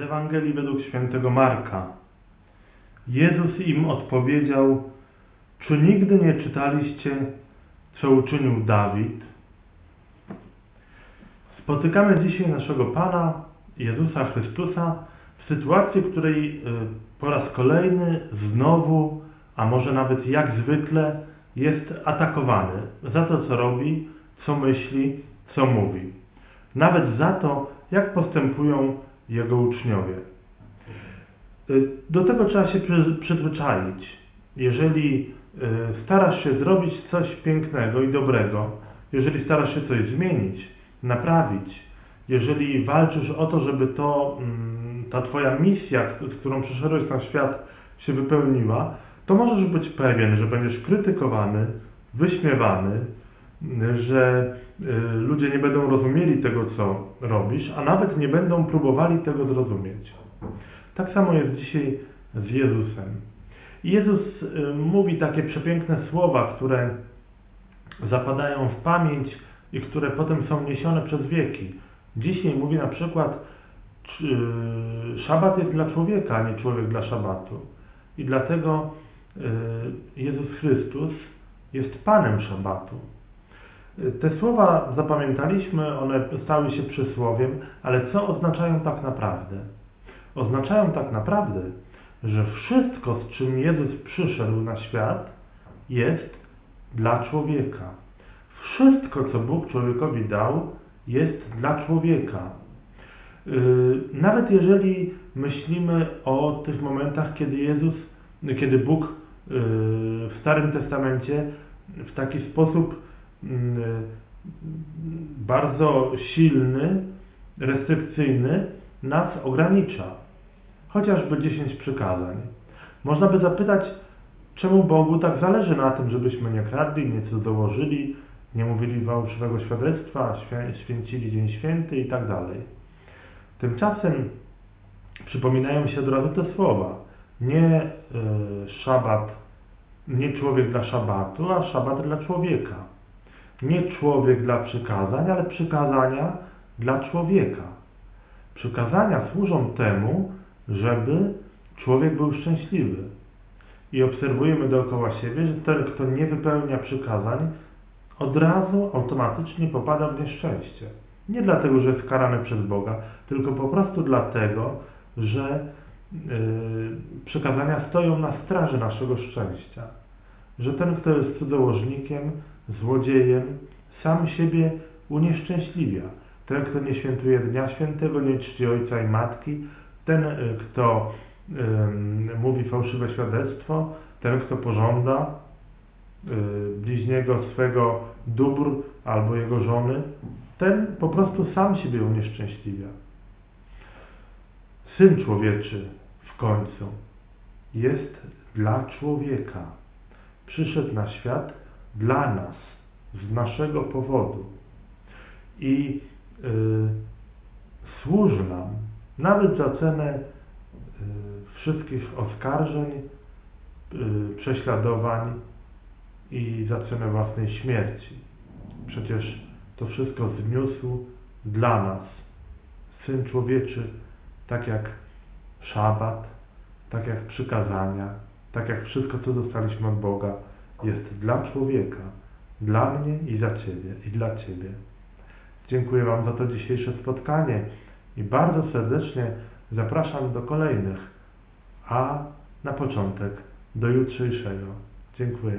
Ewangelii według świętego Marka. Jezus im odpowiedział: Czy nigdy nie czytaliście, co uczynił Dawid? Spotykamy dzisiaj naszego Pana, Jezusa Chrystusa, w sytuacji, w której y, po raz kolejny znowu, a może nawet jak zwykle, jest atakowany za to, co robi, co myśli, co mówi. Nawet za to, jak postępują jego uczniowie. Y, Do tego trzeba się przy- przyzwyczaić. Jeżeli y, starasz się zrobić coś pięknego i dobrego, jeżeli starasz się coś zmienić, naprawić, jeżeli walczysz o to, żeby to, mm, ta Twoja misja, z którą przyszedłeś na świat, się wypełniła, to możesz być pewien, że będziesz krytykowany, wyśmiewany, y, że ludzie nie będą rozumieli tego, co robisz, a nawet nie będą próbowali tego zrozumieć. Tak samo jest dzisiaj z Jezusem. Jezus y, mówi takie przepiękne słowa, które zapadają w pamięć i które potem są niesione przez wieki. Dzisiaj mówi na przykład, czy szabat jest dla człowieka, a nie człowiek dla szabatu. I dlatego y, Jezus Chrystus jest Panem szabatu. Te słowa zapamiętaliśmy, one stały się przysłowiem, ale co oznaczają tak naprawdę? Oznaczają tak naprawdę, że wszystko, z czym Jezus przyszedł na świat, jest dla człowieka. Wszystko, co Bóg człowiekowi dał, jest dla człowieka. Yy, Nawet jeżeli myślimy o tych momentach, kiedy Jezus, kiedy Bóg yy, w Starym Testamencie w taki sposób bardzo silny, restrykcyjny nas ogranicza. Chociażby 10 przykazań. Można by zapytać, czemu Bogu tak zależy na tym, żebyśmy nie kradli, nie cudzołożyli, nie mówili fałszywego świadectwa, świę- święcili Dzień Święty i tak dalej. Tymczasem przypominają mi się od razu te słowa. Nie y, szabat, nie człowiek dla szabatu, a szabat dla człowieka. Nie człowiek dla przykazań, ale przykazania dla człowieka. Przykazania służą temu, żeby człowiek był szczęśliwy. I obserwujemy dookoła siebie, że ten, kto nie wypełnia przykazań, od razu automatycznie popada w nieszczęście. Nie dlatego, że jest karany przez Boga, tylko po prostu dlatego, że yy, przykazania stoją na straży naszego szczęścia. Że ten, kto jest cudzołożnikiem, złodziejem, sam siebie unieszczęśliwia. Ten, kto nie świętuje Dnia Świętego, nie czci ojca i matki, ten, y, kto ym, mówi fałszywe świadectwo, ten, kto pożąda y, bliźniego swego dóbr albo jego żony, ten po prostu sam siebie unieszczęśliwia. Syn człowieczy w końcu jest dla człowieka. Przyszedł na świat dla nas, z naszego powodu. I y, służy nam nawet za cenę y, wszystkich oskarżeń, y, prześladowań i za cenę własnej śmierci. Przecież to wszystko zniósł dla nas Syn Człowieczy, tak jak szabat, tak jak przykazania, tak jak wszystko, co dostaliśmy od Boga, jest dla człowieka, dla mnie i za Ciebie, i dla Ciebie. Dziękuję Wam za to dzisiejsze spotkanie i bardzo serdecznie zapraszam do kolejnych, a na początek do jutrzejszego. Dziękuję.